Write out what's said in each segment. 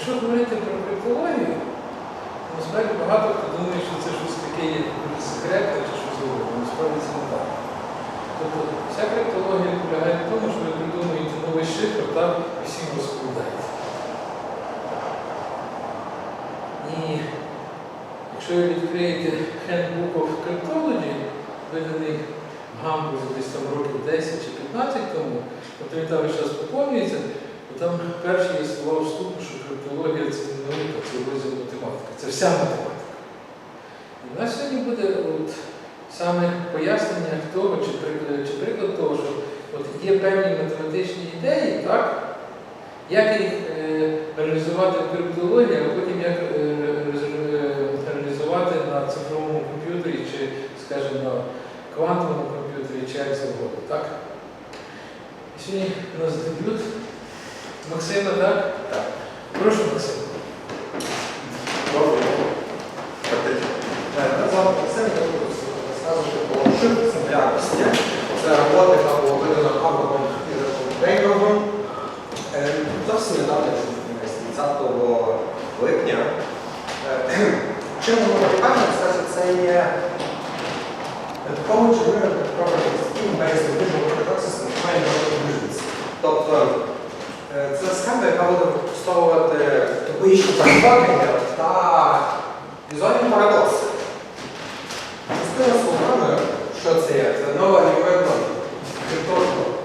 якщо говорити про то насправді багато хто думає, що це щось таке є секретне чи щось зроблене. Насправді це не так. Тобто вся криптологія полягає в тому, що ви придумуєте новий шифр так, і всім розповідаєте. І якщо ви відкриєте Handbook of Cryptology, виданий в Гамбурзі десь там років 10 чи 15 тому, тобто він там весь час поповнюється, то там перші є слова вступу, що криптологія це не наука, це розділ математика. Це вся математика. І в нас сьогодні буде от саме пояснення того, чи приклад, чи приклад того, що от є певні математичні ідеї, так? Як їх е, реалізувати в криптології, а потім як е, е, реалізувати на цифровому комп'ютері, чи, скажімо, на квантовому комп'ютері, чи як завгодно? Сьогодні у нас дебют Максима, так? Так. Прошу, Максим. Мене звати Максим, про. Це роботи або видано Авроком і Рейнгом. Зовсім недавно, не помиляюсь, 30 липня. Е, Чим воно це є такого scheme based on visual process and fine illusions. Тобто е, це схема, яка буде використовувати логічні перетворення та візуальні парадокси. Простими словами, що це є? Це нова алгоритм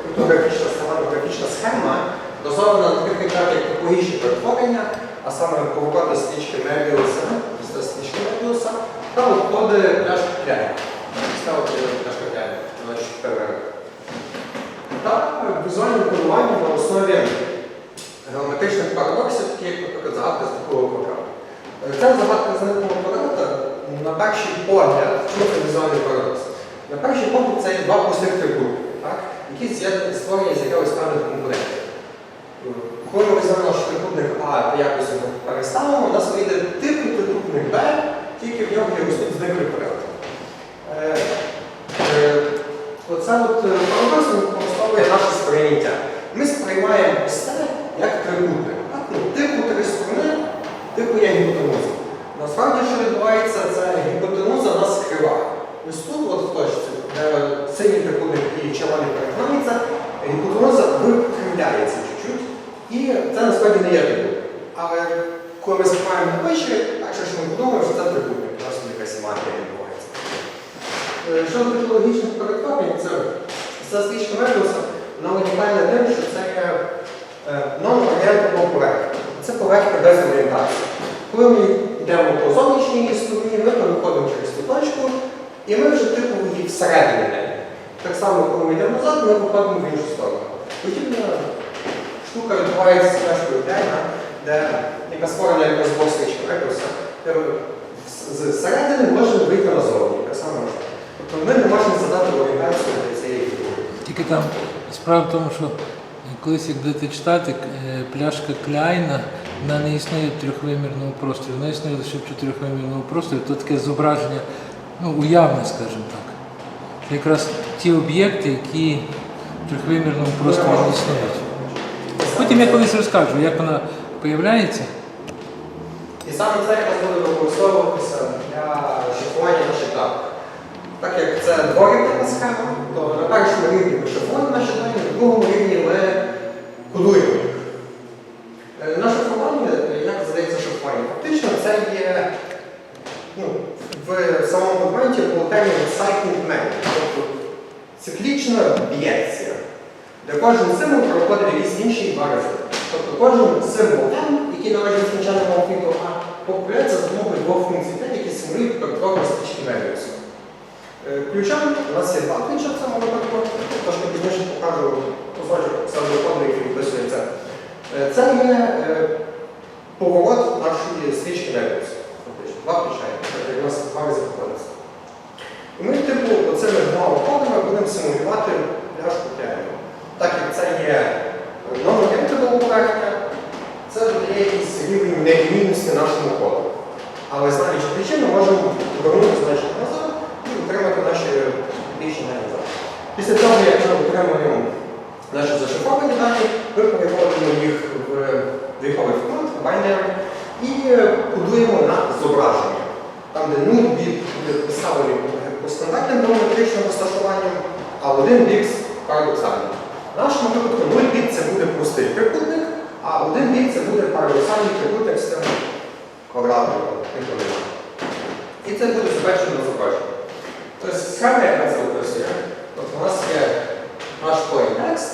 криптографічна схематографічна схема, базована на таких речах, як топологічні перетворення, а саме повороти стрічки Мебіуса, після стрічки Мебіуса, та обходи пляшки кляйна. Ставити пляшка кляйна, значить перерив. Та візуальне кодування на основі геометричних парадоксів, такі як, наприклад, загадка з такого квадрата. Ця загадка з такого квадрата, на перший погляд, чому це візуальний парадокс? На перший погляд це є два простих трикутники, які створені з якогось певних компонентів. Е, Коли ми візьмемо наш трикутник А якось його переставимо, у нас вийде типу трикутник Б, тільки в ньому є ось тут зникли квадрат. Е, е, Оце от парадокс використовує наше сприйняття. Ми сприймаємо ось це як трикутник. Так? Ну, типу три сторони, типу є гіпотенуза. Насправді, що відбувається, це гіпотенуза у нас крива. Ось тут, от в точці, де синій трикутник і червоний перетинається, гіпотенуза викривляється чуть-чуть. І це насправді не є трикутник. Але коли ми сприймаємо на печі, перше, що ми подумаємо, що це трикутник, просто якась симметрія відбувається. Е, Щодо технологічних перетворень, це, стрічка Мебіуса, вона унікальна тим, що це є е, non-orientable поверхня. Це поверхня без орієнтації. Коли ми йдемо по зовнішній стороні, ми переходимо через ту точку, і ми вже типу її всередині неї. Так само, коли ми йдемо назад, ми виходимо в іншу сторону. Подібна штука відбувається з пляшкою Дайна, де яка створена стрічка Мебіуса, де з- з середини можемо вийти назовні. Так само. Тобто ми не можемо задати орієнтацію для цієї фігури. Тільки там справа в тому, що колись, як будете читати, е, пляшка Кляйна, вона не існує в трьохвимірному просторі, вона існує лише в чотирьохвимірному просторі. То таке зображення, ну, уявне, скажімо так. Це якраз ті об'єкти, які в трьохвимірному просторі не існують. Потім я колись розкажу, як вона появляється. І саме це якраз буде використовуватися для шифрування даних. Так як це дворівнева схема, то на першому рівні ми шифруємо наші дані, на другому рівні ми кодуємо. Е, На шифрування, е, як здається шифрування? Фактично це є ну, в самому документі було термін cycling memory, тобто циклічна бієція, де кожен символ проходить якийсь інший два. Тобто кожен символ M, який належить звичайному алфавіту А, популяється за допомогою двох функцій T, які символюють перетворення стрічки Мебіуса. Е, у нас є два ключа в цьому випадку, трошки пізніше кусочок саме коду, який описує це. Е, є е, поворот нашої стрічки Мебіуса. Фактично, Два ключа, як у нас два рази проходиться. І ми, типу, оцими двома кодами будемо симулювати пляшку прямо. Так як це є non-orientable поверхня, це додає якийсь рівень нелінійності нашому коду. Але знаючи причину, можемо повернути значення назад і отримати наші дані назад. Після того, як ми отримуємо наші зашифровані дані, ми переводимо їх в віковий формат, binary, і е, кодуємо на зображення. Там, де 0 біт буде поставлені по стандартним геометричним розташуванням, а один бік парадоксальний. В нашому випадку 0 біт це буде простий трикутник, а один бік це буде парадоксальний трикутник з цим. І це буде забезпечено зображення. Тобто схема, яка це описує. Тобто у нас є наш point text,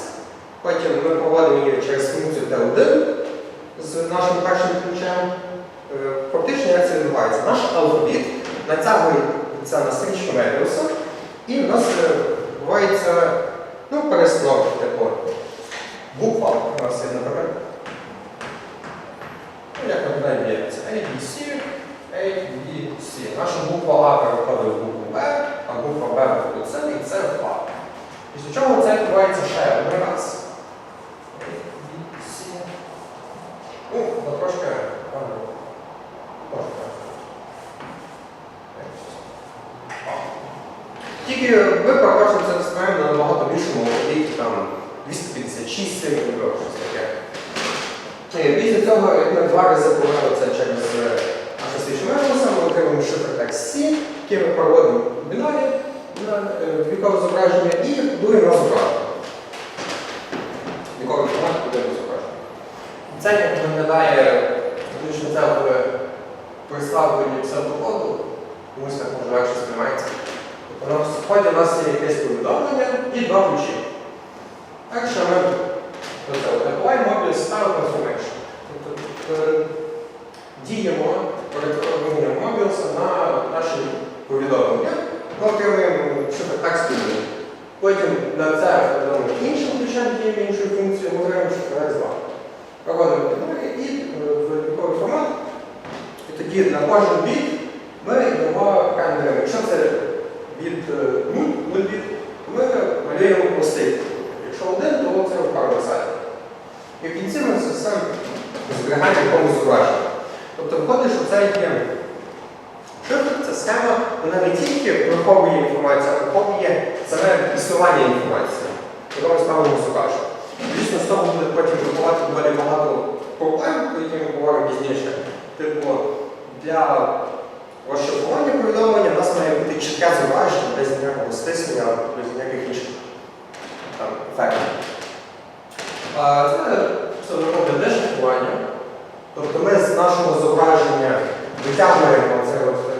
потім ми проводимо її через функцію T1 з нашим першим ключем. Е, Фактично, як це відбувається? Наш алфавіт натягується на стрічку Мебіуса, і в нас е, відбувається ну, перестановка типу буква. У нас є, наприклад, ну, як б'ється A, B, C, A, B, C. Наша буква А переходить в букву Б, а буква Б виходить в С, і це в А. Після чого це відбувається ще один раз. Ну, трошки. так. Тільки ви побачите це розповідаємо на набагато більшому алфавіті, там 256 символів, або щось таке. Після цього, ми два рази провели це через е, наше свічмерилося, ми отримуємо шифр C, який ми проводимо в бінарі на вікове зображення і будуємо на зображення. Віковий формат будуємо зображення. Це як виглядає, це в представленні псевдокоду, комусь так може легше сприймається. Тобто на вході у нас є якесь повідомлення і два ключі. Так що ми apply mobile style transformation. Тобто е, діємо перетворення мобілса на наші повідомлення, ми отримуємо шифр тексту. Потім на це додамо іншим ключем діємо функцією, ми отримуємо шифр x 2 Проводимо підбори і е, в віковий формат. І тоді на кожен біт ми йдемо рендером. Якщо це від 0, 0 біт, то ми малюємо простий. Якщо один, то це парадоксально. І в кінці ми це все зберігаємо в якомусь зображенні. Тобто виходить, що це є шифр, це схема, вона не тільки приховує інформацію, а приховує саме існування інформації, яку ми ставимо зображення. Звісно, з того буде потім виховати доволі багато проблем, про які ми говоримо пізніше. Типу, для розшифрування повідомлення у нас має бути чітке зображення без ніякого стиснення, без ніяких інших ефектів. Це все виходить дешифрування. Тобто ми з нашого зображення витягуємо це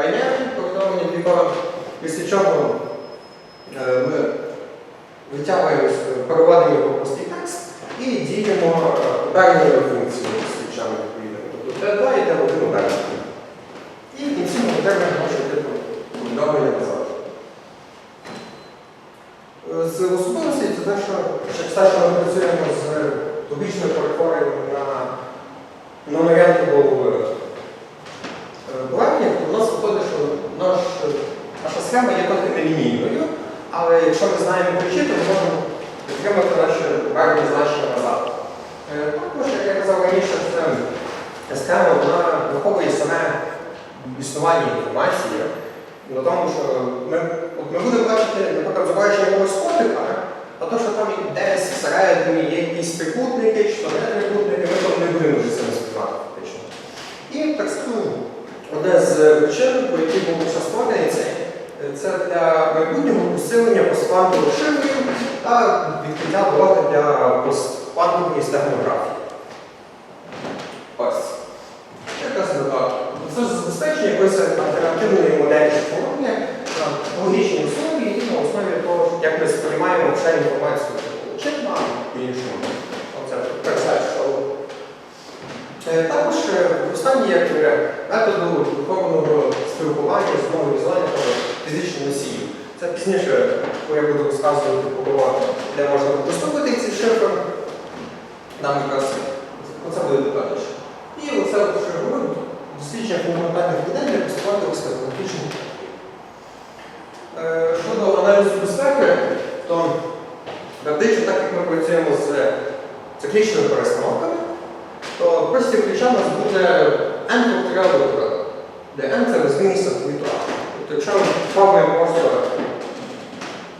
байнерне повідомлення двікове, після чого ми витягуємо, переводимо його простий текст і діємо оберною функцією з ключами відповідними. Тобто Т2 і Т1 обернені. І в кінці ми отримаємо типу повідомлення назад. З особливостей це те, що те, що ми працюємо з побічною перетворенням на non-orientable блокінг, то у нас виходить, що наш, наша схема є але якщо ми знаємо ключі, то ми можемо підтримати наші верні значення назад. Е, Також, як я казав раніше, це схема вона враховує саме існування інформації. На тому, що ми, от ми будемо бачити, наприклад, зображення якогось котика, а то, що там десь всередині є якісь трикутники, чи то не трикутники, ми там не будемо вже це сприймати фактично. І так само одне з причин, по якій був час створений цей, це для майбутнього посилення постквантових розширення та відкриття дороги для постквантової стегнографії. Ось. Якраз так. Це забезпечення якоїсь альтернативної моделі шифрування на логічній основі і на основі того, як ми сприймаємо ще інформацію чи на іншому. Персеч Також е, використання як е, методу духовного спілкування з мовою візуального фізичного носію. Це пізніше, коли я буду розказувати де можна використовувати ці шифри. Нам якраз оце буде детальніше. І оце, от, що я говорю, дослідження фундаментальних моделей для поступати стратегічних. Е, Щодо аналізу безпеки, то практично, так як ми працюємо з циклічними перестановками, то прості ключа у нас буде n факторіал де n це розмірність сателіту А. Тобто, якщо ми пробуємо просто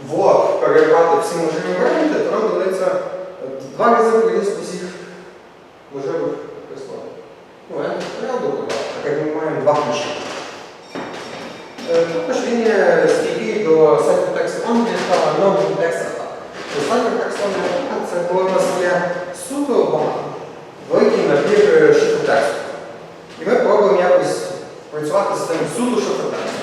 в лоб перебрати всі можливі варіанти, то нам доведеться два рази пройти з усіх можливих прислад. Ну, я не порядок, так як ми маємо два ключі. Е, Також він є стійкий до Cyphertext Only та Non-Text Attack. Cyphertext Only Attack це коли у нас є суто великий набір е, шифротексту. І ми пробуємо якось працювати з тим суто шифротекстом.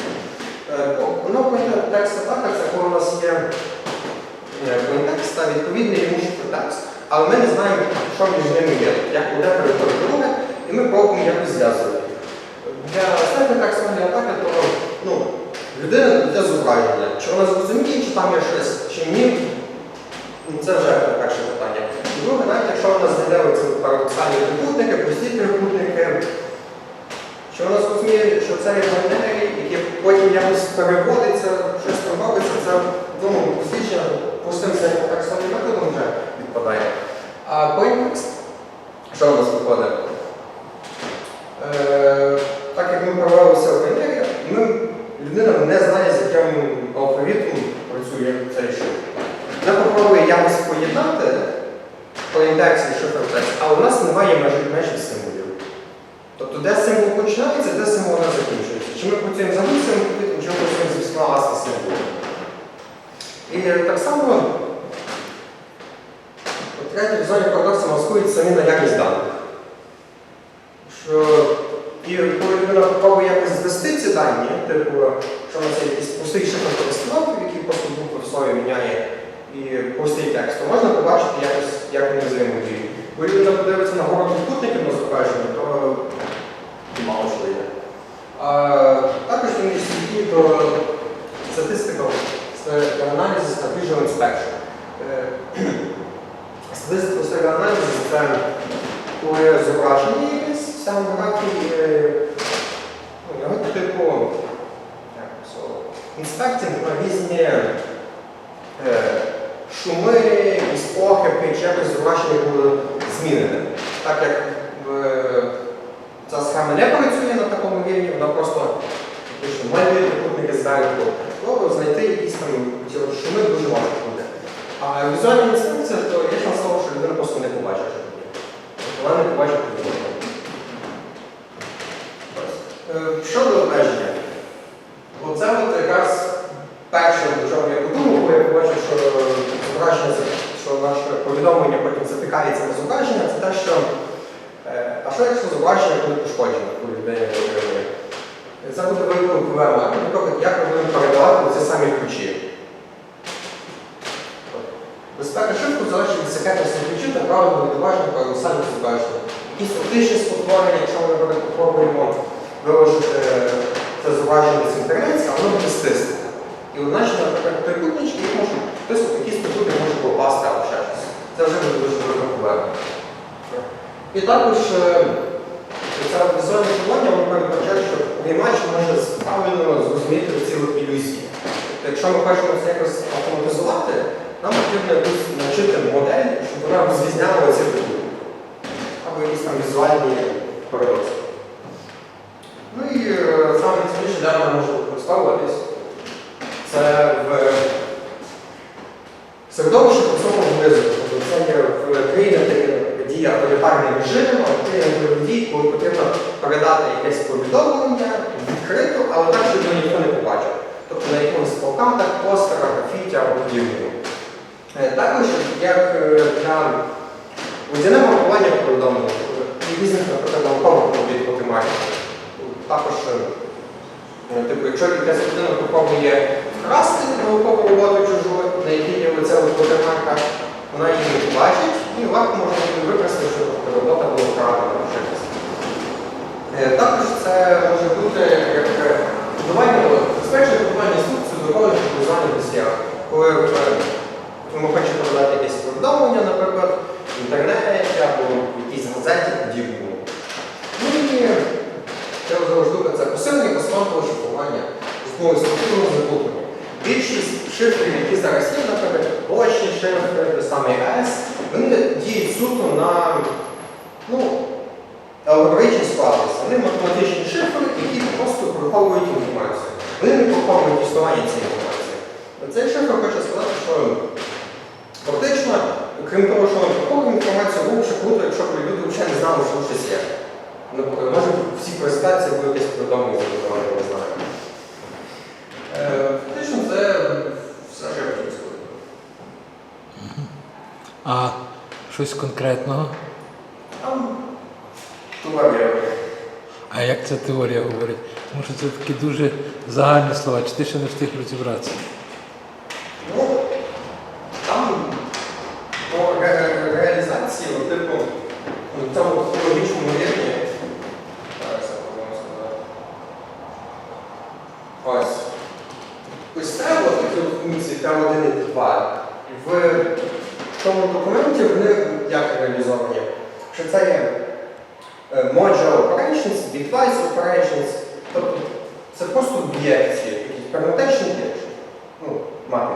Non-Text Attack це коли у нас є е, контекст та відповідний йому шифротекст, але ми не знаємо, що між ними є, як одне переходить друге, і ми пробуємо якось зв'язувати. Для Cyphertext Only Attack то ну, людина для зображення. Чи вона зрозуміє, чи там є щось, чи ні, ну, це вже друге, навіть якщо вона знайде оці парадоксальні трикутники, прості трикутники, в вона зрозуміє, що це є які потім якось переводиться, щось робиться, це думаю, дослідження пустим синтаксовим методом вже відпадає. А PointText, що у нас виходить? Е, так як ми провелися в генерії, ми, людина не знає, з яким алфавітом працює цей шифр. Вона попробує якось поєднати поіндекс і шифр-текст, але у нас немає межі, межі символів. Тобто, де символ починається, де символ не закінчується. Чи ми працюємо з одним символом, чи ми працюємо зі всіма власне символом. І так само от третя візуальні парадокси маскують самі наявність даних. Що і коли людина пробує якось звести ці дані, типу, що у нас є якийсь простий шифр користувателів, який просто букви в слові міняє і простий текст, то можна побачити якось, як вони взаємодіють. Бо людина подивиться на город відкутників на зображенні, то мало що йде. А, також він є до statistical analysis та visual inspection. Е, Statistical study – це коли зображення якесь саме графії, е, ну, його типу, як на різні е, шуми, якісь похибки, чи якось було змінене. Так як е, ця схема не працює на такому рівні, вона просто пише малює трикутники зверху, то знайти якісь там ці шуми дуже важко буде. А візуальна інспекція, то є шанс того, що людина просто не побачить, що. Тобто вона не побачить трикутника. Ось. Е, Щодо обмеження, оце от якраз перше, до чого я подумав, бо я побачив, що зображення, це- що наше повідомлення потім затикається на зображення, це те, що е, а що якщо зображення буде пошкоджено, коли людина не отримує? Це буде великою проблемою. Наприклад, як ми будемо передавати ці самі ключі? Безпека шифру залежить від секретності ключів та правильного відображення парадоксальних зображень. Якісь оптичні спотворення, якщо ми наприклад, попробуємо виложити це зображення з інтернеті, а воно буде стиснути. І одначе, наприклад, трикутнички, їх можуть, хтось якісь трикутник ще щось. Це вже буде дуже велика проблема. І також е, це візуальне воно передбачає, що приймач може правильно зрозуміти ці ілюзії. Якщо ми хочемо це якось автоматизувати, нам потрібно якусь навчити модель, щоб вона розрізняла ці трикутники. Або якісь там візуальні парадокси. Ну і е, саме найцікавіше, де вона може використовуватись, це в середовищі високого ризику. Тобто це є в країнах, де діє авторитарний режим, авторитарний дій, коли потрібно передати якесь повідомлення відкрито, але так, щоб його ніхто не побачив. Тобто на якихось плакатах, постерах, графіті або подібному. Е, Також як е, для водяне маркування повідомлення і різних, наприклад, наукових робіт по тематиці. Також, е, типу, якщо якась людина попробує вкрасти наукову роботу чужу, на якій є оця от вона її не побачить і легко можна викрасти, що тобто, робота була вкрадена або ще. Е, Також це може бути як е, будування, безпечне будування інструкції до виконання визнання досьєра. Коли е, ми хочемо подати якесь повідомлення, наприклад, в інтернеті або в якійсь газеті подібному. Ну і це штука, це посилення космонтового шифрування з допомогою структурного заплутання. Більшість шифрів, які зараз є, наприклад, очні шифри, самий S, вони діють суто на ну, алгоритмі складності. Вони математичні шифри, які просто приховують інформацію. Вони не приховують існування цієї інформації. Цей шифр хоче сказати, що фактично, крім того, що він приховує інформацію було ще круто, якщо люди взагалі не знали, що щось є. Може всі презентації були якісь повідомлення не знаю. Е, Фактично це все, що я хотів сказати. А щось конкретного? Теорія. А як ця теорія говорить? Тому що це такі дуже загальні слова, чи ти ще не встиг розібратися? Ну, там по ре- ре- реалізації, от, типу, ну, в цьому технологічному рівні. Зараз я повинен сказати. Ось. Ось це от такі от функції Т1 і Т2. В тому документі вони як реалізовані? Що це є е, module operations, bitwise operations, тобто це просто об'єкції, якісь перемотечні діячі. Ну, мапи.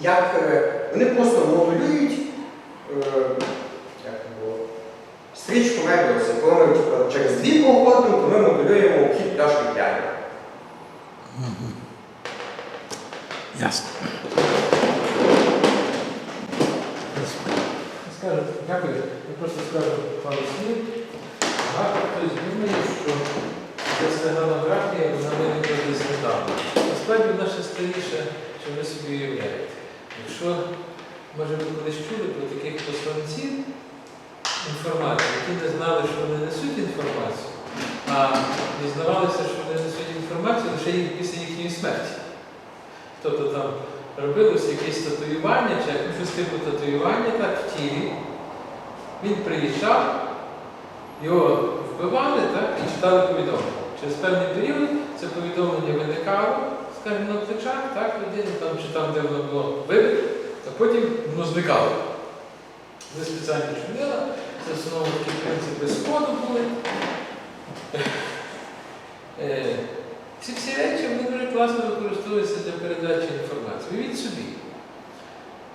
Як е, вони просто модулюють е, як це було, стрічку Мебіуса. Коли ми типу, через дві проходимо, то ми модулюємо вхід пляшки п'яні. Ясно. Скажу, дякую. Я просто скажу пару слів. Багато хтось думає, що ця стеганографія вона виникла десь недавно. Насправді вона ще старіша, що ви собі уявляєте. Якщо, може, ви колись чули про таких посланців інформації, які не знали, що вони несуть інформацію, а дізнавалися, що вони несуть інформацію лише їх після їхньої смерті. Тобто там робилось якесь татуювання, чи щось типу татуювання так в тілі. Він приїжджав, його вбивали так, і читали повідомлення. Через певний період це повідомлення виникало, скажімо, на плечах, так, людини там, чи там, де воно було вибито, а потім воно зникало. Ми спеціально чудила, це основному такі принципи сходу були. Ці всі речі вони дуже класно використовуються для передачі інформації. Уявіть собі.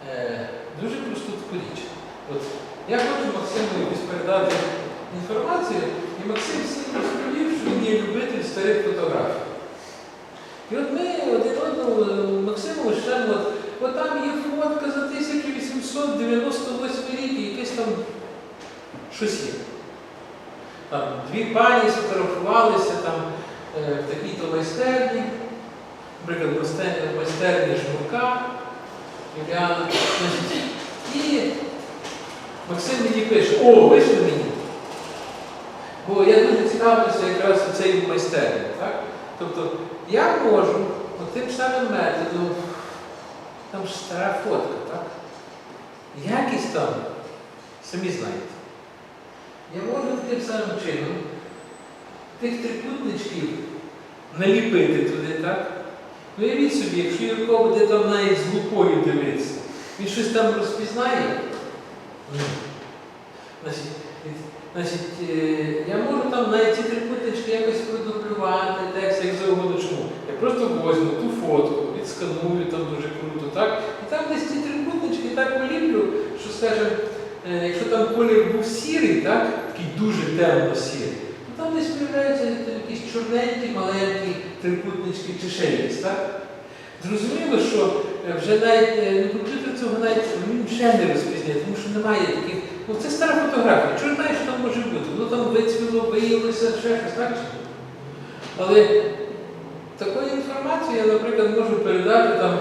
Е, дуже просту таку річ. От я хочу Максиму передати інформацію, і Максим всім розповів, що він є любитель старих фотографій. І от ми один одному Максиму ще от, от там є фотка за 1898 рік, і якесь там щось є. Там дві пані сфотографувалися там в такій-то майстерні, наприклад, майстерні, майстерні жмурка, Юліана. І Максим мені пише, о, вийшли мені. Бо я дуже цікавлюся якраз цією майстернею. Так? Тобто я можу от тим самим методом, там ж стара фотка, так? Якість там, самі знаєте. Я можу таким самим чином тих трикутничків наліпити туди, так? Уявіть собі, якщо Юрко буде там навіть з лупою дивитися, він щось там розпізнає. Ні. Значить, е, я можу там навіть ці трикутнички якось продублювати, текст, як завгодно чому. Я просто возьму ту фотку, відсканую там дуже круто, так? І там десь ці трикутнички так поліплю, що, скажімо, е, якщо там колір був сірий, так, такий дуже темно-сірий, то там десь з'являються якісь чорненькі, маленькі трикутнички чи ще так? Зрозуміло, що е, вже навіть е, ну, комп'ютер цього навіть він ще не розпізнає, тому що немає таких. Ну це стара фотографія. Чого знає, що там може бути? Воно там вицвіло, виявилося, ще щось, так чи? Але такої інформації я, наприклад, можу передати там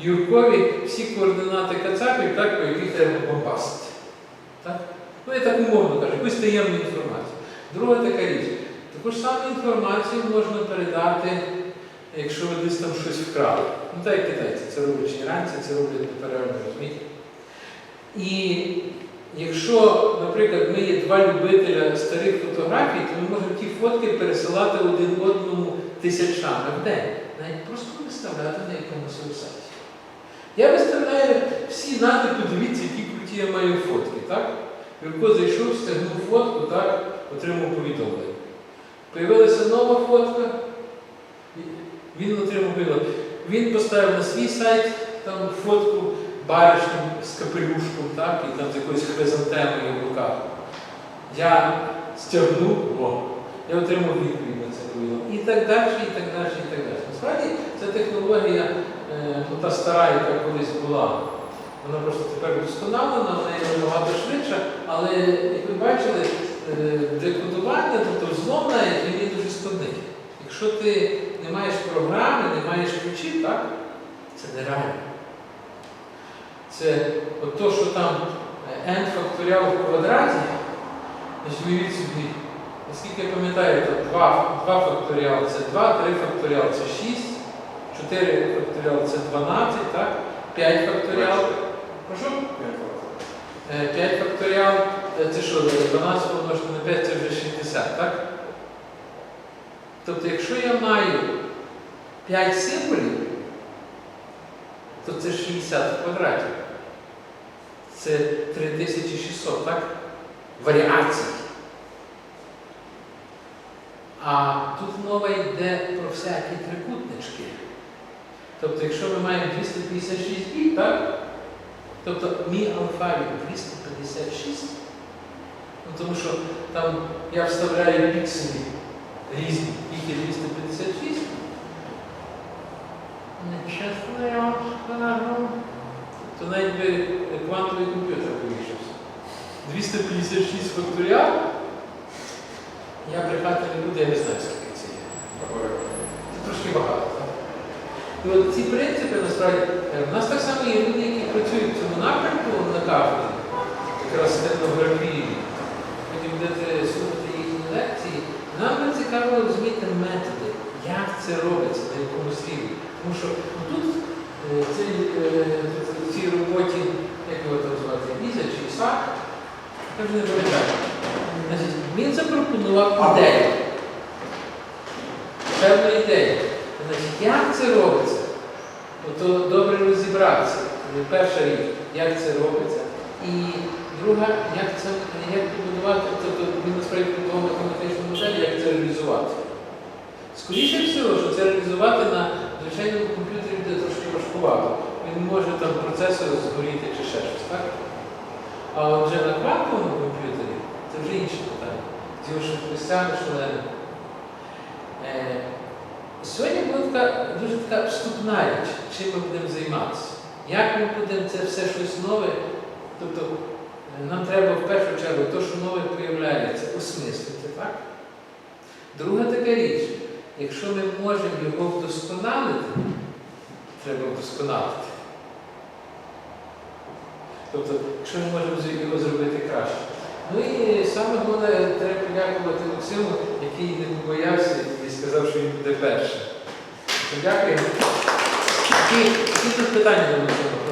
Юркові всі координати кацапів, так, по яких треба попасти. Так? Ну, я так умовно кажу, якусь таємну інформацію. Друга така річ. Таку ж саму інформацію можна передати, якщо ви десь там щось вкрали. Ну так як китайці, це роблять чи іранці, це роблять неперервно, розумієте? І якщо, наприклад, ми є два любителя старих фотографій, то ми можемо ті фотки пересилати один одному тисячами в день. Навіть просто виставляти на якомусь вебсайті. Я виставляю всі нати, подивіться, які круті я маю фотки. так? Юрко зайшов, стягнув фотку, так, отримав повідомлення. Появилася нова фотка, він отримав повідомлення. Він поставив на свій сайт там фотку баришні з капелюшком, так, і там з якоюсь хризантемою в руках. Я стягнув, о, я отримав відповідь на це повідомлення. І так далі, і так далі, і так далі. Насправді ця технологія, е, ну, та стара, яка колись була, Вона просто тепер вдосконалена, вона є набагато швидша, але як ви бачили, е, декодування, тобто взлом він є дуже складний. Якщо ти не маєш програми, не маєш ключів, так? Це нереально. Це от то, що там е, n факторіал в квадраті, уявіть собі, наскільки я пам'ятаю, то 2, 2 факторіал це 2, 3 факторіал це 6, 4 факторіал це 12, так? 5 факторіал. Прошу? 5 факторіал е, це що, 12 помножити на 5 це вже 60, так? Тобто, якщо я маю 5 символів, то це 60 в квадраті. Це 3600, так? Варіацій. А тут мова йде про всякі трикутнички. Тобто, якщо ми маємо 256 біт, так? Тобто мій алфавіт 256, ну, тому що там я вставляю пікселі різні, їх є 256. Нечесно я вам скажу. То навіть би квантовий комп'ютер повішався. 256 факторіал. Я брехати не буду, я не знаю, скільки це є. Це трошки багато. І от ці принципи насправді, е, в нас так само є люди, які працюють в цьому напрямку на кафедрі, якраз етнографії. Потім будете слухати їхні лекції. Нам би цікаво розуміти методи, як це робиться, на якомусь рівні. Тому що тут е, е, в цій роботі, як його там звати, Ізя чи Ісак, я вже не пам'ятаю. Значить, він запропонував ідею. Певну ідею. Значить, як це робиться? Ото добре розібратися. Перша річ, як це робиться. І друга, як це як побудувати, тобто він насправді побудував математичну модель, як це реалізувати. Скоріше всього, що це реалізувати на звичайному комп'ютері буде трошки важкувато. Він може там процесор згоріти чи ще щось, так? А отже на квантовому комп'ютері це вже інше питання. З його швидкостями шаленими. Е, Сьогодні була така дуже така вступна річ, чим ми будемо займатися. Як ми будемо це все щось нове, тобто е, нам треба в першу чергу те, що нове появляється, осмислити, так? Друга така річ, якщо ми можемо його вдосконалити, треба вдосконалити. Тобто, якщо ми можемо його зробити краще. Ну і саме головне, треба подякувати Максиму, який не побоявся і сказав, що він буде першим. Дякую. Які, тут питання до Максима?